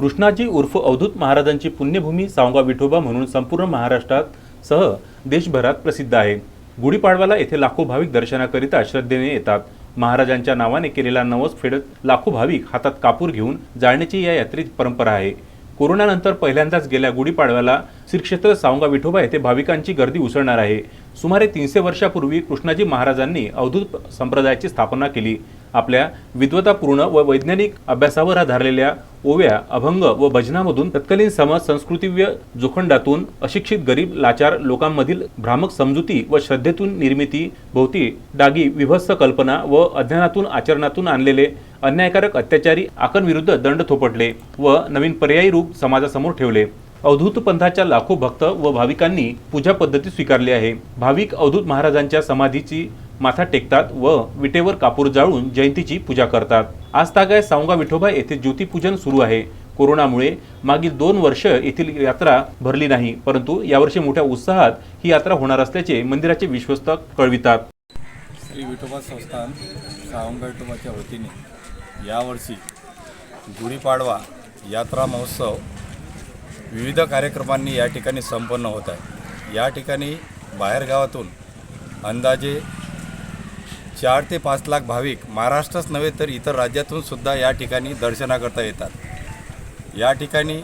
कृष्णाजी उर्फ अवधूत महाराजांची पुण्यभूमी सावंगा विठोबा म्हणून संपूर्ण महाराष्ट्रात सह देशभरात प्रसिद्ध आहे. गुढीपाडवाला येथे लाखो भाविक दर्शनाकरिता श्रद्धेने येतात. महाराजांच्या नावाने केलेला नवस फेडत लाखो भाविक हातात कापूर घेऊन जाळण्याची या यात्रेत परंपरा आहे. कोरोनानंतर पहिल्यांदाच गेल्या गुढीपाडव्याला श्रीक्षेत्र सावंगा विठोबा येथे भाविकांची गर्दी उसळणार आहे. सुमारे तीनशे वर्षापूर्वी कृष्णाजी महाराजांनी अवधूत संप्रदायाची स्थापना केली. आपल्या विद्वतापूर्ण व वैज्ञानिक अभ्यासावर आधारलेल्या ओव्या अभंग व भजनामधून तत्कालीन समाज संस्कृतीव्य जोखंडातून अशिक्षित गरीब लाचार लोकांमधील भ्रामक समजुती व श्रद्धेतून निर्मिती भोवती डागी विभत्स कल्पना व अज्ञानातून आचरणातून आणलेले अन्यायकारक अत्याचारी आकांविरुद्ध दंड थोपटले व नवीन पर्यायी रूप समाजासमोर ठेवले. अवधूत पंथाच्या लाखो भक्त व भाविकांनी पूजा पद्धती स्वीकारली आहे. भाविक अवधूत महाराजांच्या समाधीची माथा टेकतात व विटेवर कापूर जाळून जयंतीची पूजा करतात. आज तागाय सावंगा विठोबा येथे ज्योतिपूजन सुरू आहे. कोरोनामुळे मागील दोन वर्ष येथील यात्रा भरली नाही परंतु यावर्षी मोठ्या उत्साहात ही यात्रा होणार असल्याचे मंदिराचे विश्वस्त कळवितात. श्री विठोबा संस्थान सावंगा विठोबाच्या वतीने यावर्षी गुढीपाडवा यात्रा महोत्सव विविध कार्यक्रमांनी या ठिकाणी संपन्न होत आहे. या ठिकाणी बाहेरगावातून अंदाजे चार ते पाच लाख भाविक महाराष्ट्रच नव्हे तर इतर राज्यातून सुद्धा या ठिकाणी दर्शनाकरता येतात. या ठिकाणी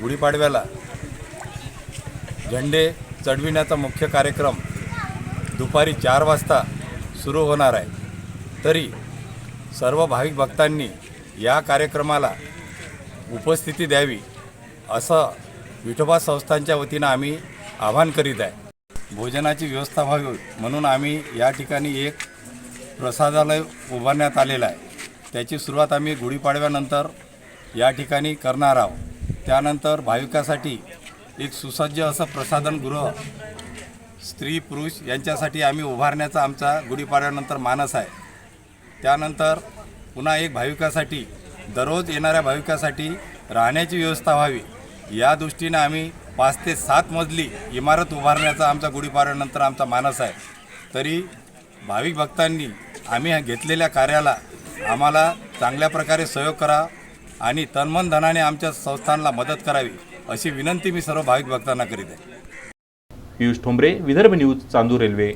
गुढीपाडव्याला झेंडे चढविण्याचा मुख्य कार्यक्रम दुपारी चार वाजता सुरू होणार आहे. तरी सर्व भाविक भक्तांनी या कार्यक्रमाला उपस्थिती द्यावी असं विठोबा संस्थांच्या वतीनं आम्ही आवाहन करीत आहे. भोजनाची व्यवस्था व्हावी म्हणून आम्ही या ठिकाणी एक प्रसादालय उभारण्यात आलेलं आहे. त्याची सुरुवात आम्ही गुढीपाडव्यानंतर या ठिकाणी करणार आहोत. त्यानंतर भाविकासाठी एक सुसज्ज असं प्रसाधनगृह स्त्री पुरुष यांच्यासाठी आम्ही उभारण्याचा आमचा गुढीपाडव्यानंतर मानस आहे. त्यानंतर पुन्हा एक भाविकासाठी दररोज येणाऱ्या भाविकासाठी राहण्याची व्यवस्था व्हावी. या दृष्टीने आम्ही पाच ते सात मजली इमारत उभारण्याचा आमचा गुढीपाडव्यानंतर आमचा मानस आहे. तरी भाविक भक्तांनी आम्ही ह्या घेतलेल्या कार्याला आम्हाला चांगल्या प्रकारे सहयोग करा आणि तन्मन धनाने आमच्या संस्थांना मदत करावी अशी विनंती मी सर्व भाविक भक्तांना करीत आहे. Piyush Thombare Vidarbha news Chandur railway.